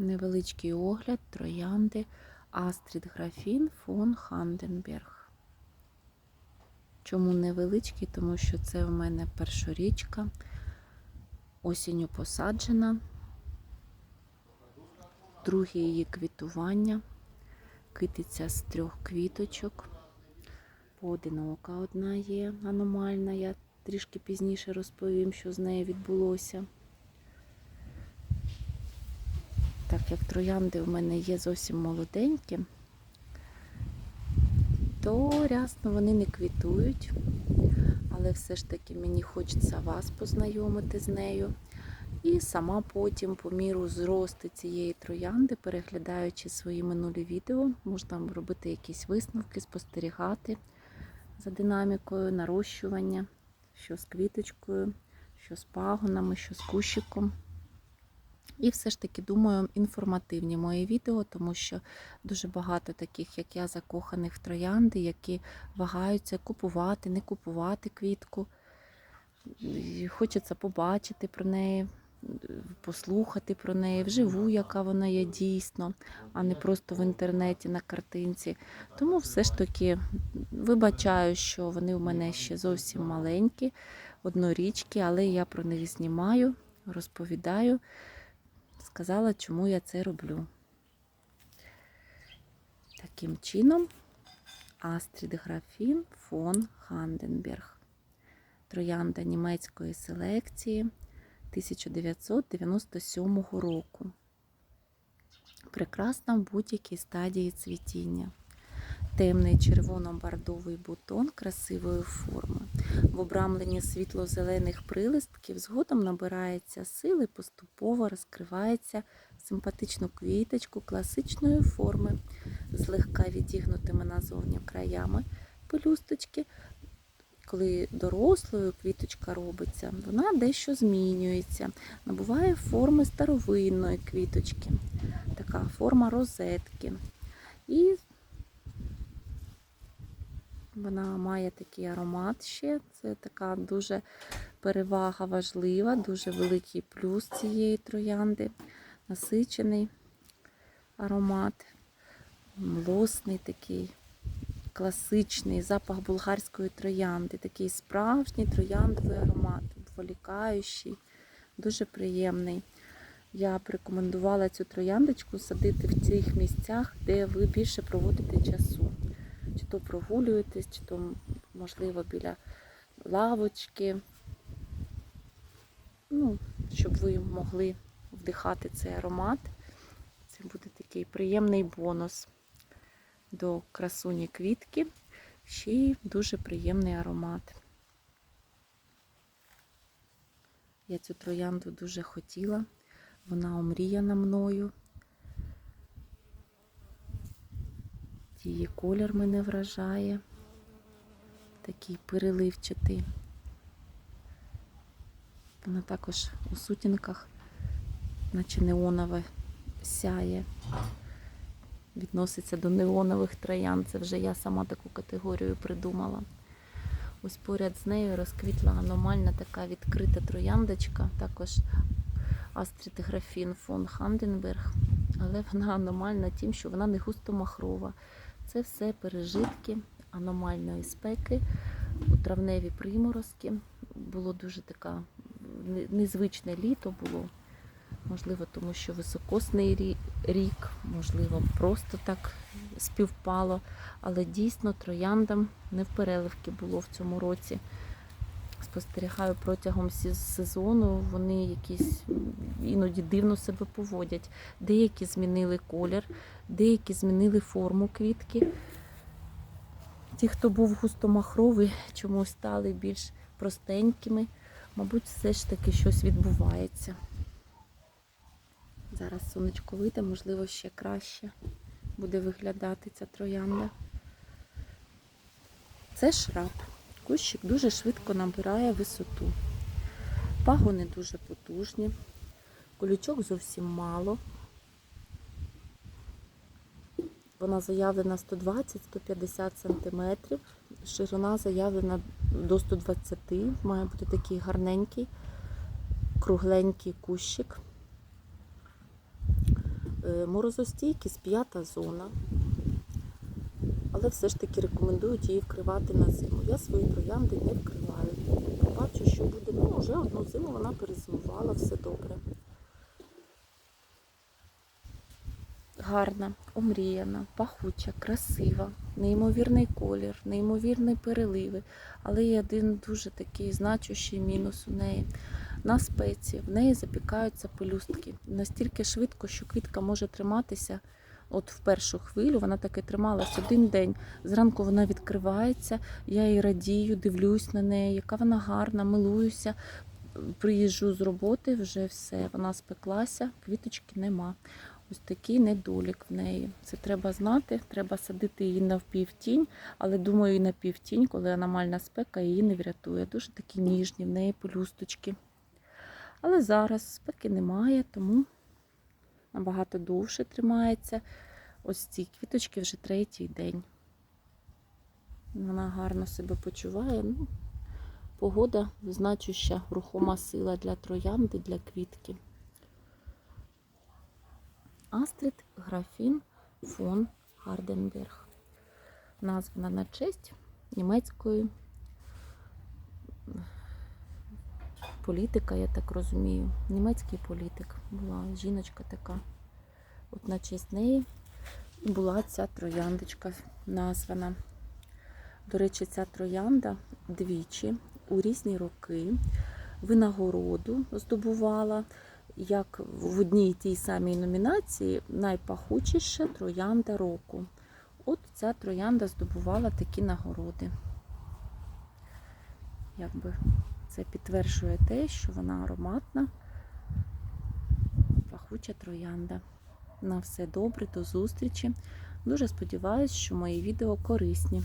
Невеличкий огляд троянди Астрід Графін фон Ханденберг. Чому невеличкий? Тому що це в мене першорічка, осінню посаджена, друге її квітування, китиця з трьох квіточок. Поодинока одна є аномальна. Я трішки пізніше розповім, що з нею відбулося. Так як троянди в мене є зовсім молоденькі, то рясно вони не квітують, але все ж таки мені хочеться вас познайомити з нею. І сама потім, по міру зросту цієї троянди, переглядаючи свої минулі відео, можна робити якісь висновки, спостерігати за динамікою, нарощування, що з квіточкою, що з пагонами, що з кущиком. І все ж таки, думаю, інформативні мої відео, тому що дуже багато таких, як я, закоханих в троянди, які вагаються купувати, не купувати квітку. Хочеться побачити про неї, послухати про неї, вживу, яка вона є дійсно, а не просто в інтернеті на картинці. Тому все ж таки вибачаю, що вони в мене ще зовсім маленькі, однорічки, але я про них знімаю, розповідаю сказала, чому я це роблю. Таким чином, Астрід Графін фон Ханденберг. Троянда німецької селекції 1997 року. Прекрасна в будь-якій стадії цвітіння. Темний червоно-бардовий бутон красивої форми. В обрамленні світло-зелених прилистків згодом набирається сили, поступово розкривається симпатичну квіточку класичної форми, злегка відігнутими назовні краями пелюсточки. Коли дорослою квіточка робиться, вона дещо змінюється, набуває форми старовинної квіточки, така форма розетки. І вона має такий аромат ще. Це така дуже перевага важлива, дуже великий плюс цієї троянди. Насичений аромат, млосний такий, класичний запах болгарської троянди, такий справжній трояндовий аромат, відволікаючий, дуже приємний. Я б рекомендувала цю трояндочку садити в цих місцях, де ви більше проводите часу чи то прогулюєтесь, чи то, можливо, біля лавочки, ну, щоб ви могли вдихати цей аромат. Це буде такий приємний бонус до красуні квітки, ще й дуже приємний аромат. Я цю троянду дуже хотіла, вона омріяна мною. Її колір мене вражає, такий переливчатий. Вона також у сутінках, наче неонове сяє, відноситься до неонових троян. Це вже я сама таку категорію придумала. Ось поряд з нею розквітла аномальна така відкрита трояндочка, також Астрід Графін фон Ханденберг, але вона аномальна тим, що вона не густо-махрова. Це все пережитки аномальної спеки у травневі приморозки. Було дуже така незвичне літо було. Можливо, тому що високосний рік, можливо, просто так співпало. Але дійсно трояндам не в переливки було в цьому році. Спостерігаю протягом сезону, вони якісь іноді дивно себе поводять. Деякі змінили колір, деякі змінили форму квітки. Ті, хто був густомахровий, чомусь стали більш простенькими. Мабуть, все ж таки щось відбувається. Зараз сонечко вийде, можливо, ще краще буде виглядати ця троянда. Це шраб. Кущик дуже швидко набирає висоту. Пагони дуже потужні, колючок зовсім мало. Вона заявлена 120-150 см, ширина заявлена до 120 має бути такий гарненький, кругленький кущик. е, морозостійкість п'ята зона. Але все ж таки рекомендують її вкривати на зиму. Я свої троянди не вкриваю. Побачу, що буде. Ну, вже одну зиму вона перезимувала, все добре. Гарна, омріяна, пахуча, красива, неймовірний колір, неймовірні переливи. Але є один дуже такий значущий мінус у неї. На спеці в неї запікаються пелюстки настільки швидко, що квітка може триматися. От в першу хвилю вона таки трималась один день. Зранку вона відкривається, я її радію, дивлюсь на неї, яка вона гарна, милуюся. Приїжджу з роботи, вже все, вона спеклася, квіточки нема. Ось такий недолік в неї. Це треба знати, треба садити її на впівтінь, але думаю, і на півтінь, коли аномальна спека її не врятує. Дуже такі ніжні, в неї пелюсточки. Але зараз спеки немає, тому набагато довше тримається. Ось ці квіточки вже третій день. Вона гарно себе почуває. Ну, погода значуща рухома сила для троянди, для квітки. Астрид Графін фон Гарденберг. Названа на честь німецької політика, я так розумію. Німецький політик була жіночка така. От на честь неї була ця трояндочка названа. До речі, ця троянда двічі у різні роки винагороду здобувала як в одній тій самій номінації найпахучіша троянда року. От ця троянда здобувала такі нагороди. Якби це підтверджує те, що вона ароматна, пахуча троянда. На все добре, до зустрічі. Дуже сподіваюся, що мої відео корисні.